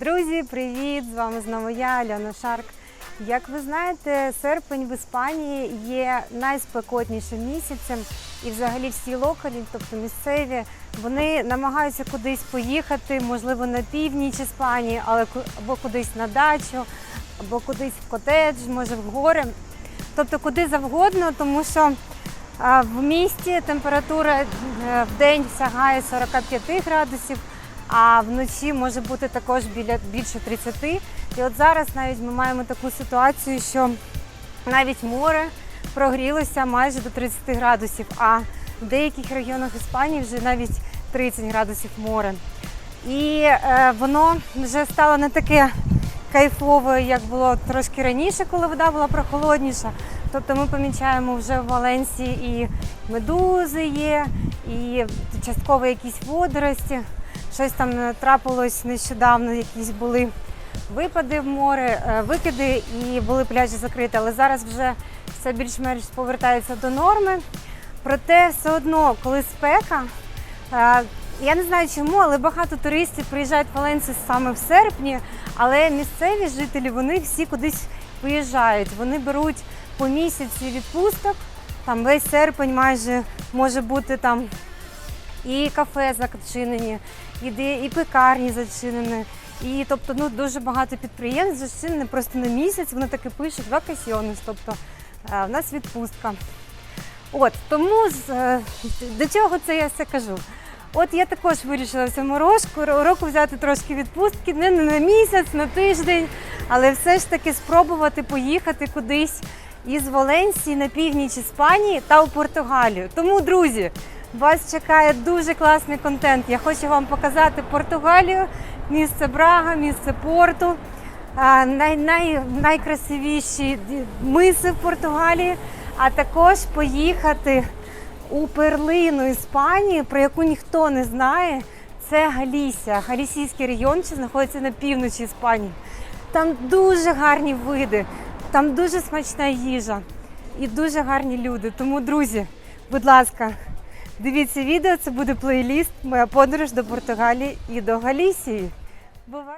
Друзі, привіт! З вами знову я, Альона Шарк. Як ви знаєте, серпень в Іспанії є найспекотнішим місяцем, і взагалі всі локалі, тобто місцеві, вони намагаються кудись поїхати, можливо, на північ Іспанії, але або кудись на дачу, або кудись в котедж, може в гори. Тобто куди завгодно, тому що в місті температура е, в день сягає 45 градусів, а вночі може бути також біля більше 30. І от зараз навіть ми маємо таку ситуацію, що навіть море прогрілося майже до 30 градусів, а в деяких регіонах Іспанії вже навіть 30 градусів море. І е, воно вже стало не таке кайфове, як було трошки раніше, коли вода була прохолодніша. Тобто ми помічаємо вже в Валенсії і медузи є, і частково якісь водорості. Щось там трапилось нещодавно, якісь були випади в море, е, викиди і були пляжі закриті. Але зараз вже все більш-менш повертається до норми. Проте все одно, коли спека, е, я не знаю чому, але багато туристів приїжджають в Валенсію саме в серпні, але місцеві жителі вони всі кудись виїжджають. Вони беруть по місяці відпусток. Там весь серпень майже може бути там і кафе зачинені, і, де, і пекарні зачинені. І тобто ну, дуже багато підприємств зачинені просто на місяць. Вони таки пишуть вакасіонус, тобто е, в нас відпустка. От тому е, до чого це я все кажу? От я також вирішила цьому року, року взяти трошки відпустки, не на місяць, на тиждень, але все ж таки спробувати поїхати кудись із Валенсії на північ Іспанії та у Португалію. Тому, друзі, вас чекає дуже класний контент. Я хочу вам показати Португалію, місце Брага, місце порту, най, най, найкрасивіші миси в Португалії, а також поїхати у перлину Іспанії, про яку ніхто не знає. Це Галісія, Галісійський регіон, що знаходиться на півночі Іспанії. Там дуже гарні види, там дуже смачна їжа і дуже гарні люди. Тому, друзі, будь ласка, дивіться відео, це буде плейліст Моя подорож до Португалії і до Галісії. Бувай!